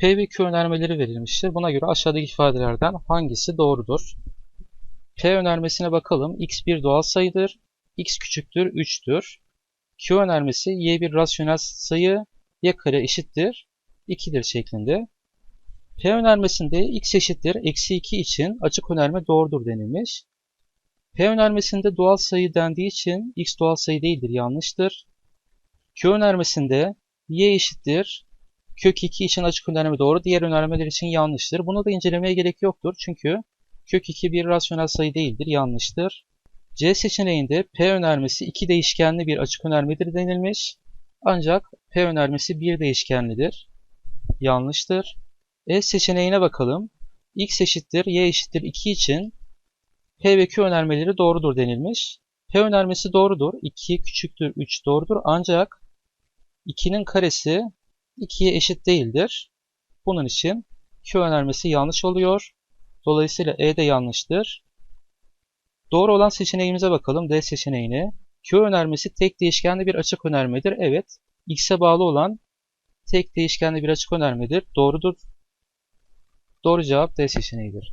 P ve Q önermeleri verilmiştir. Buna göre aşağıdaki ifadelerden hangisi doğrudur? P önermesine bakalım. x bir doğal sayıdır. x küçüktür 3'tür. Q önermesi y bir rasyonel sayı y kare eşittir 2'dir şeklinde. P önermesinde x eşittir eksi 2 için açık önerme doğrudur denilmiş. P önermesinde doğal sayı dendiği için x doğal sayı değildir yanlıştır. Q önermesinde y eşittir kök 2 için açık önerme doğru, diğer önermeler için yanlıştır. Bunu da incelemeye gerek yoktur çünkü kök 2 bir rasyonel sayı değildir, yanlıştır. C seçeneğinde P önermesi iki değişkenli bir açık önermedir denilmiş. Ancak P önermesi bir değişkenlidir. Yanlıştır. E seçeneğine bakalım. X eşittir, Y eşittir 2 için P ve Q önermeleri doğrudur denilmiş. P önermesi doğrudur. 2 küçüktür 3 doğrudur. Ancak 2'nin karesi 2'ye eşit değildir. Bunun için Q önermesi yanlış oluyor. Dolayısıyla E de yanlıştır. Doğru olan seçeneğimize bakalım. D seçeneğine. Q önermesi tek değişkenli bir açık önermedir. Evet. X'e bağlı olan tek değişkenli bir açık önermedir. Doğrudur. Doğru cevap D seçeneğidir.